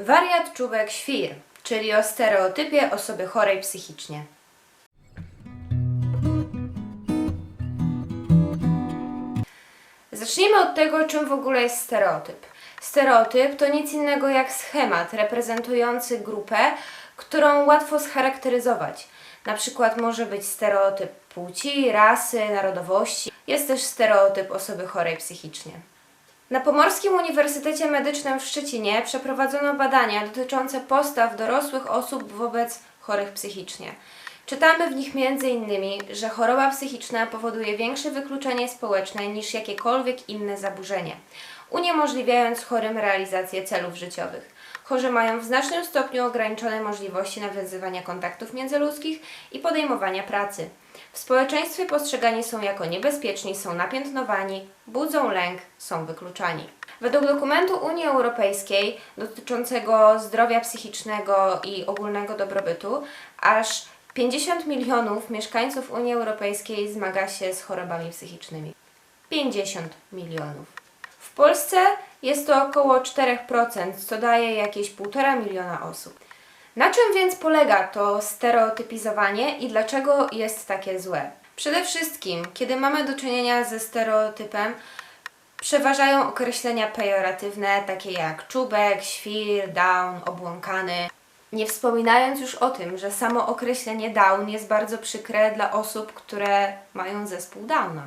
Wariat czubek świr, czyli o stereotypie osoby chorej psychicznie. Zacznijmy od tego, czym w ogóle jest stereotyp. Stereotyp to nic innego jak schemat reprezentujący grupę, którą łatwo scharakteryzować. Na przykład może być stereotyp płci, rasy, narodowości. Jest też stereotyp osoby chorej psychicznie. Na Pomorskim Uniwersytecie Medycznym w Szczecinie przeprowadzono badania dotyczące postaw dorosłych osób wobec chorych psychicznie. Czytamy w nich m.in., że choroba psychiczna powoduje większe wykluczenie społeczne niż jakiekolwiek inne zaburzenie, uniemożliwiając chorym realizację celów życiowych. Chorzy mają w znacznym stopniu ograniczone możliwości nawiązywania kontaktów międzyludzkich i podejmowania pracy. W społeczeństwie postrzegani są jako niebezpieczni, są napiętnowani, budzą lęk, są wykluczani. Według dokumentu Unii Europejskiej dotyczącego zdrowia psychicznego i ogólnego dobrobytu, aż 50 milionów mieszkańców Unii Europejskiej zmaga się z chorobami psychicznymi. 50 milionów. W Polsce jest to około 4%, co daje jakieś 1,5 miliona osób. Na czym więc polega to stereotypizowanie i dlaczego jest takie złe? Przede wszystkim, kiedy mamy do czynienia ze stereotypem, przeważają określenia pejoratywne, takie jak czubek, świr, down, obłąkany. Nie wspominając już o tym, że samo określenie down jest bardzo przykre dla osób, które mają zespół Downa.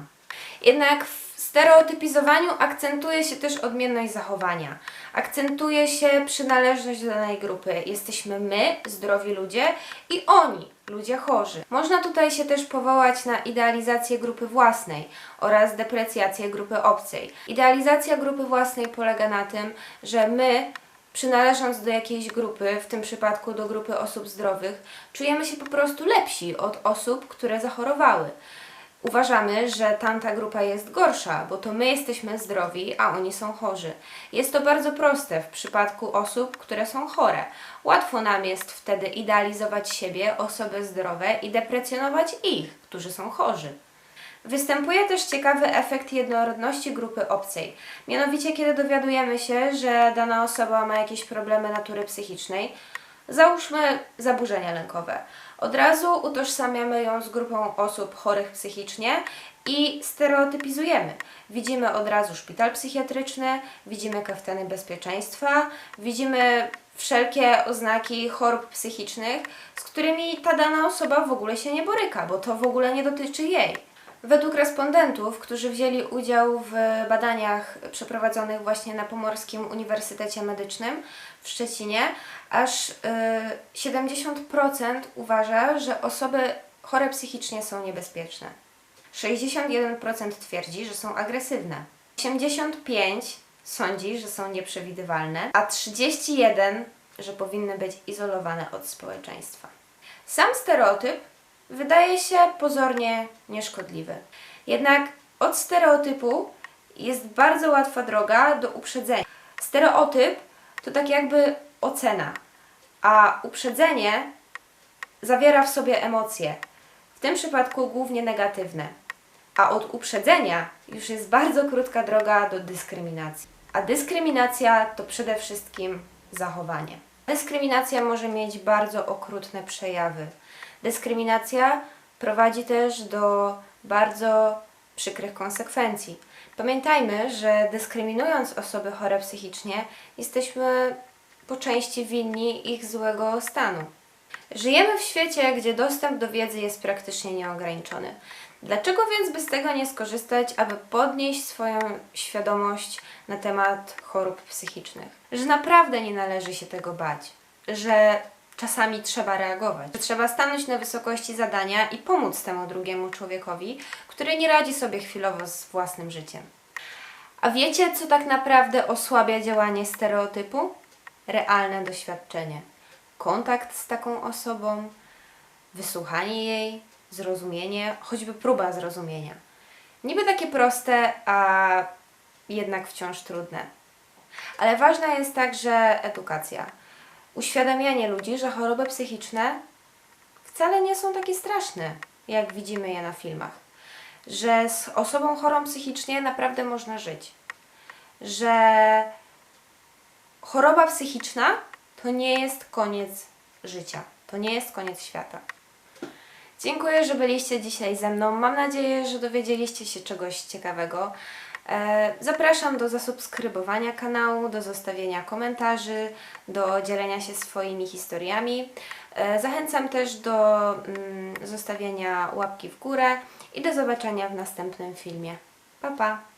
Jednak w stereotypizowaniu akcentuje się też odmienność zachowania. Akcentuje się przynależność do danej grupy. Jesteśmy my, zdrowi ludzie, i oni, ludzie chorzy. Można tutaj się też powołać na idealizację grupy własnej oraz deprecjację grupy obcej. Idealizacja grupy własnej polega na tym, że my przynależąc do jakiejś grupy, w tym przypadku do grupy osób zdrowych, czujemy się po prostu lepsi od osób, które zachorowały. Uważamy, że tamta grupa jest gorsza, bo to my jesteśmy zdrowi, a oni są chorzy. Jest to bardzo proste w przypadku osób, które są chore. Łatwo nam jest wtedy idealizować siebie, osoby zdrowe i deprecjonować ich, którzy są chorzy. Występuje też ciekawy efekt jednorodności grupy obcej. Mianowicie, kiedy dowiadujemy się, że dana osoba ma jakieś problemy natury psychicznej, załóżmy zaburzenia lękowe. Od razu utożsamiamy ją z grupą osób chorych psychicznie i stereotypizujemy. Widzimy od razu szpital psychiatryczny, widzimy kaftany bezpieczeństwa, widzimy wszelkie oznaki chorób psychicznych, z którymi ta dana osoba w ogóle się nie boryka, bo to w ogóle nie dotyczy jej. Według respondentów, którzy wzięli udział w badaniach przeprowadzonych właśnie na Pomorskim Uniwersytecie Medycznym w Szczecinie, aż y, 70% uważa, że osoby chore psychicznie są niebezpieczne. 61% twierdzi, że są agresywne. 85% sądzi, że są nieprzewidywalne, a 31% że powinny być izolowane od społeczeństwa. Sam stereotyp wydaje się pozornie nieszkodliwy. Jednak od stereotypu jest bardzo łatwa droga do uprzedzenia. Stereotyp to tak jakby ocena, a uprzedzenie zawiera w sobie emocje, w tym przypadku głównie negatywne. A od uprzedzenia już jest bardzo krótka droga do dyskryminacji. A dyskryminacja to przede wszystkim zachowanie. Dyskryminacja może mieć bardzo okrutne przejawy. Dyskryminacja prowadzi też do bardzo przykrych konsekwencji. Pamiętajmy, że dyskryminując osoby chore psychicznie, jesteśmy po części winni ich złego stanu. Żyjemy w świecie, gdzie dostęp do wiedzy jest praktycznie nieograniczony. Dlaczego więc by z tego nie skorzystać, aby podnieść swoją świadomość na temat chorób psychicznych? Że naprawdę nie należy się tego bać, że czasami trzeba reagować, trzeba stanąć na wysokości zadania i pomóc temu drugiemu człowiekowi, który nie radzi sobie chwilowo z własnym życiem. A wiecie, co tak naprawdę osłabia działanie stereotypu? Realne doświadczenie. Kontakt z taką osobą, wysłuchanie jej, zrozumienie, choćby próba zrozumienia. Niby takie proste, a jednak wciąż trudne. Ale ważna jest także edukacja. Uświadamianie ludzi, że choroby psychiczne wcale nie są takie straszne, jak widzimy je na filmach. Że z osobą chorą psychicznie naprawdę można żyć. Że choroba psychiczna To nie jest koniec życia. To nie jest koniec świata. Dziękuję, że byliście dzisiaj ze mną. Mam nadzieję, że dowiedzieliście się czegoś ciekawego. E, Zapraszam do zasubskrybowania kanału, do zostawienia komentarzy, do dzielenia się swoimi historiami. E, Zachęcam też do mm, zostawienia łapki w górę i do zobaczenia w następnym filmie. Pa, pa!